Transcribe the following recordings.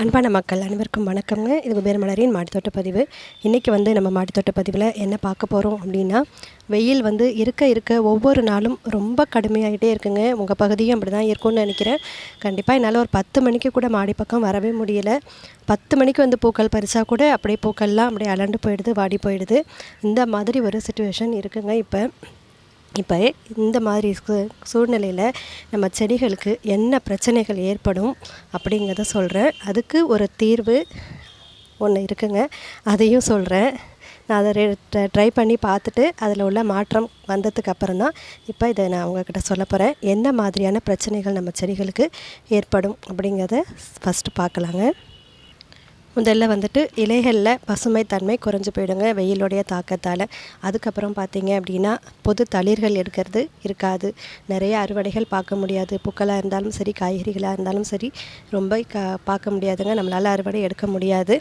அன்பான மக்கள் அனைவருக்கும் வணக்கங்க இது குபேரமலரின் மாடித்தோட்ட பதிவு. இன்றைக்கி வந்து நம்ம மாடித்தோட்ட பதிவில் என்ன பார்க்க போகிறோம் அப்படின்னா வெயில் வந்து இருக்க இருக்க ஒவ்வொரு நாளும் ரொம்ப கடுமையாகிட்டே இருக்குங்க. உங்கள் பகுதியும் அப்படி தான் இருக்கும்னு நினைக்கிறேன். கண்டிப்பாக என்னால் ஒரு பத்து மணிக்கு கூட மாடி பக்கம் வரவே முடியல. பத்து மணிக்கு வந்து பூக்கள் பறிச்சா கூட அப்படியே பூக்கள்லாம் அப்படியே அலண்டு போயிடுது வாடி போயிடுது. இந்த மாதிரி ஒரு சுச்சுவேஷன் இருக்குங்க இப்போ. இப்போ இந்த மாதிரி சூ- சூழ்நிலையில் நம்ம செடிகளுக்கு என்ன பிரச்சனைகள் ஏற்படும் அப்படிங்கிறத சொல்கிறேன் அதுக்கு ஒரு தீர்வு ஒன்று இருக்குங்க. அதையும் சொல்கிறேன் நான் அதை ட்ரை பண்ணி பார்த்துட்டு அதில் உள்ள மாற்றம் வந்ததுக்கு அப்புறம் தான் இப்போ இதை நான் உங்ககிட்ட சொல்ல போகிறேன் என்ன மாதிரியான பிரச்சனைகள் நம்ம செடிகளுக்கு ஏற்படும் அப்படிங்கிறத ஃபஸ்ட்டு பார்க்கலாங்க. முதல்ல வந்துட்டு இலைகளில் பசுமை தன்மை குறைஞ்சி போயிடுங்க வெயிலுடைய தாக்கத்தால். அதுக்கப்புறம் பார்த்தீங்க அப்படின்னா பொது தளிர்கள் எடுக்கிறது இருக்காது. நிறைய அறுவடைகள் பார்க்க முடியாது. பூக்களாக இருந்தாலும் சரி காய்கறிகளாக இருந்தாலும் சரி ரொம்ப கா பார்க்க முடியாதுங்க. நம்மளால் அறுவடை எடுக்க முடியாது.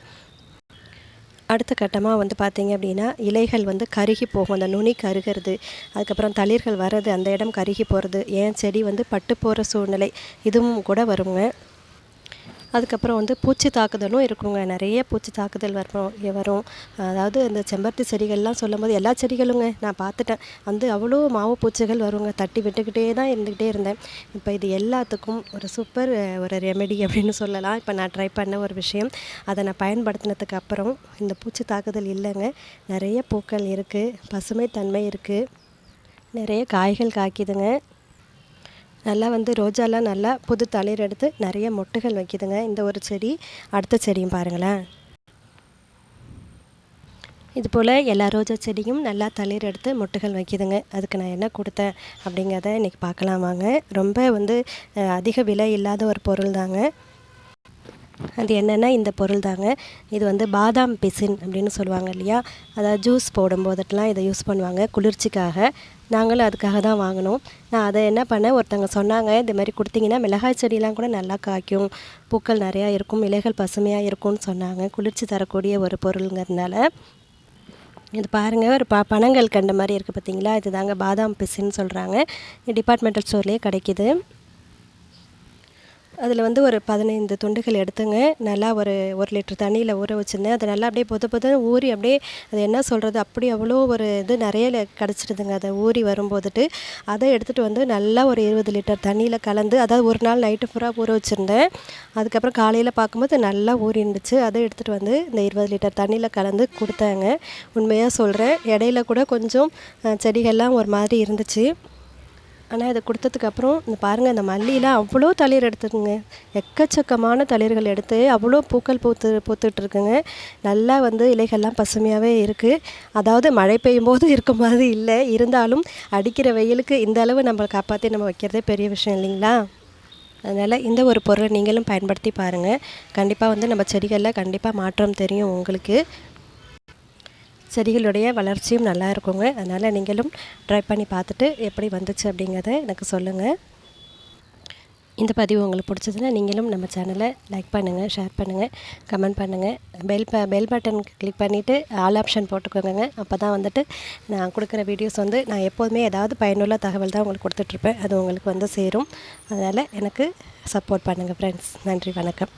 அடுத்த கட்டமாக வந்து பார்த்தீங்க அப்படின்னா இலைகள் வந்து கருகி போகும். அந்த நுனி கருகிறது. அதுக்கப்புறம் தளிர்கள் வர்றது அந்த இடம் கருகி போகிறது ஏன்? செடி வந்து பட்டு போகிற சூழ்நிலை இதுவும் கூட வருங்க. அதுக்கப்புறம் வந்து பூச்சி தாக்குதலும் இருக்குங்க. நிறைய பூச்சி தாக்குதல் வரும் வரும். அதாவது இந்த செம்பருத்தி செடிகள்லாம் சொல்லும்போது எல்லா செடிகளுங்க நான் பார்த்துட்டேன். வந்து அவ்வளோ மாவு பூச்சிகள் வருங்க. தட்டி விட்டுக்கிட்டே தான் இருந்துக்கிட்டே இருந்தேன். இப்போ இது எல்லாத்துக்கும் ஒரு சூப்பர் ஒரு ரெமெடி அப்படின்னு சொல்லலாம். இப்போ நான் ட்ரை பண்ண ஒரு விஷயம். அதை நான் பயன்படுத்தினதுக்கு அப்புறம் இந்த பூச்சி தாக்குதல் இல்லைங்க. நிறைய பூக்கள் இருக்குது பசுமை தன்மை இருக்குது நிறைய காய்கள் காய்க்குதுங்க. நல்லா வந்து ரோஜாலாம் நல்லா புது தளிர் எடுத்து நிறைய மொட்டுகள் வைக்குதுங்க. இந்த ஒரு செடி அடுத்த செடியும் பாருங்களேன். இது போல் எல்லா ரோஜா செடியும் நல்லா தளிர் எடுத்து மொட்டுகள் வைக்குதுங்க. அதுக்கு நான் என்ன கொடுத்தேன் அப்படிங்கிறத இன்றைக்கி பார்க்கலாம் வாங்க. ரொம்ப வந்து அதிக விலை இல்லாத ஒரு பொருள் தாங்க அது என்னென்னா இந்த பொருள் தாங்க. இது வந்து பாதாம் பிசின் அப்படின்னு சொல்லுவாங்க இல்லையா? அதாவது ஜூஸ் போடும்போதெல்லாம் இதை யூஸ் பண்ணுவாங்க குளிர்ச்சிக்காக. நாங்களும் அதுக்காக தான் வாங்கினோம். நான் அதை என்ன பண்ணேன்? ஒருத்தவங்க சொன்னாங்க இந்த மாதிரி கொடுத்தீங்கன்னா மிளகாய் செடியெலாம் கூட நல்லா காய்க்கும். பூக்கள் நிறையா இருக்கும் இலைகள் பசுமையாக இருக்கும்னு சொன்னாங்க. குளிர்ச்சி தரக்கூடிய ஒரு பொருளுங்கிறதுனால. இது பாருங்கள் ஒரு ப பனங்கள் கண்ட மாதிரி இருக்குது பார்த்தீங்களா இது தாங்க பாதாம் பிசின்னு சொல்கிறாங்க டிபார்ட்மெண்டல் ஸ்டோர்லேயே கிடைக்கிது. அதில் வந்து ஒரு பதினைந்து துண்டுகள் எடுத்துங்க. நல்லா ஒரு ஒரு லிட்டர் தண்ணியில் ஊற வச்சுருந்தேன். அது நல்லா அப்படியே பொது பொது ஊறி அப்படியே அது என்ன சொல்கிறது அப்படி அவ்வளோ ஒரு இது நிறைய கிடச்சிடுதுங்க. அதை ஊறி வரும்போதுட்டு அதை எடுத்துகிட்டு வந்து நல்லா ஒரு இருபது லிட்டர் தண்ணியில் கலந்து அதாவது ஒரு நாள் நைட்டு ஃபுல்லாக ஊற வச்சுருந்தேன். அதுக்கப்புறம் காலையில் பார்க்கும்போது நல்லா ஊறி இருந்துச்சு அதை எடுத்துகிட்டு வந்து இந்த இருபது லிட்டர் தண்ணியில் கலந்து கொடுத்தாங்க. உண்மையாக சொல்கிறேன் இடையில கூட கொஞ்சம் செடிகள்லாம் ஒரு மாதிரி இருந்துச்சு. ஆனால் இதை கொடுத்ததுக்கப்புறம் இந்த பாருங்கள் இந்த மல்லியெலாம் அவ்வளோ தளிர் எடுத்துக்குங்க. எக்கச்சக்கமான தளிர்கள் எடுத்து அவ்வளோ பூக்கள் பூத்து பூத்துட்டு இருக்குங்க நல்லா வந்து இலைகள்லாம் பசுமையாகவே இருக்குது அதாவது மழை பெய்யும் போது இருக்க மாதிரி இல்லை. இருந்தாலும் அடிக்கிற வெயிலுக்கு இந்த அளவு நம்ம காப்பாற்றி நம்ம வைக்கிறதே பெரிய விஷயம் இல்லைங்களா? அதனால் இந்த ஒரு பொருளை நீங்களும் பயன்படுத்தி பாருங்கள் கண்டிப்பாக வந்து நம்ம செடிகளில் கண்டிப்பாக மாற்றம் தெரியும் உங்களுக்கு. செடிகளுடைய வளர்ச்சியும் நல்லா இருக்குங்க. அதனால் நீங்களும் ட்ரை பண்ணி பார்த்துட்டு எப்படி வந்துச்சு அப்படிங்கிறத எனக்கு சொல்லுங்கள் இந்த பதிவு உங்களுக்கு பிடிச்சதுன்னா நீங்களும் நம்ம சேனலை லைக் பண்ணுங்கள் ஷேர் பண்ணுங்கள் கமெண்ட் பண்ணுங்கள் பெல் ப பெல் பட்டன் கிளிக் பண்ணிவிட்டு ஆல் ஆப்ஷன் போட்டுக்கோங்க அப்போ தான் வந்துட்டு நான் கொடுக்குற வீடியோஸ் வந்து நான் எப்போதுமே ஏதாவது பயனுள்ள தகவல் தான் உங்களுக்கு கொடுத்துட்ருப்பேன் அது உங்களுக்கு வந்து சேரும். அதனால் எனக்கு சப்போர்ட் பண்ணுங்கள் ஃப்ரெண்ட்ஸ் நன்றி வணக்கம்.